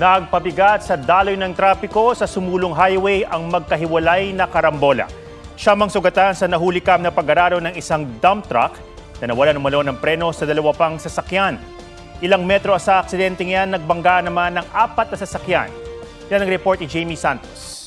Nagpabigat sa daloy ng trapiko sa sumulong highway ang magkahiwalay na karambola. Siya mang sugatan sa nahulikam na pag-araro ng isang dump truck na nawala ng malo ng preno sa dalawa pang sasakyan. Ilang metro sa aksidenteng yan, nagbangga naman ng apat na sasakyan. Yan ang report ni Jamie Santos.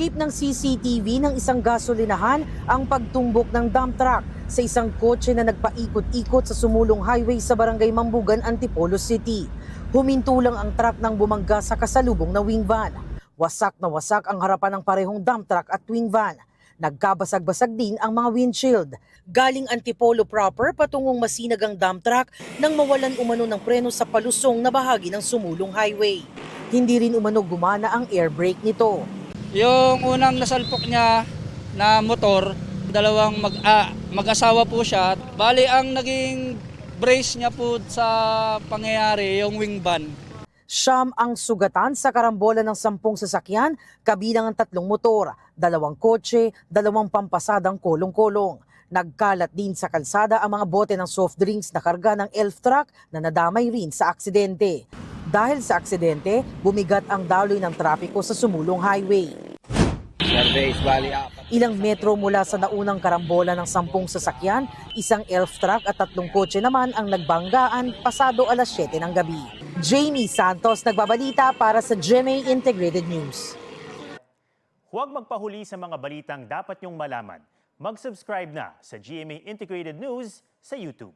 Hagip ng CCTV ng isang gasolinahan ang pagtumbok ng dump truck sa isang kotse na nagpaikot-ikot sa sumulong highway sa barangay Mambugan, Antipolo City. Huminto lang ang truck nang bumangga sa kasalubong na wing van. Wasak na wasak ang harapan ng parehong dump truck at wing van. Nagkabasag-basag din ang mga windshield. Galing Antipolo proper patungong masinag ang dump truck nang mawalan umano ng preno sa palusong na bahagi ng sumulong highway. Hindi rin umano gumana ang air brake nito. Yung unang nasalpok niya na motor, dalawang mag, ah, mag-asawa po siya. Bali, ang naging brace niya po sa pangyayari, yung wing van. Siyam ang sugatan sa karambola ng sampung sasakyan, kabilang ang tatlong motor, dalawang kotse, dalawang pampasadang kolong-kolong. Nagkalat din sa kalsada ang mga bote ng soft drinks na karga ng elf truck na nadamay rin sa aksidente. Dahil sa aksidente, bumigat ang daloy ng trapiko sa sumulong highway. Ilang metro mula sa naunang karambola ng sampung sasakyan, isang elf truck at tatlong kotse naman ang nagbanggaan pasado alas 7 ng gabi. Jamie Santos nagbabalita para sa GMA Integrated News. Huwag magpahuli sa mga balitang dapat niyong malaman. Mag-subscribe na sa GMA Integrated News sa YouTube.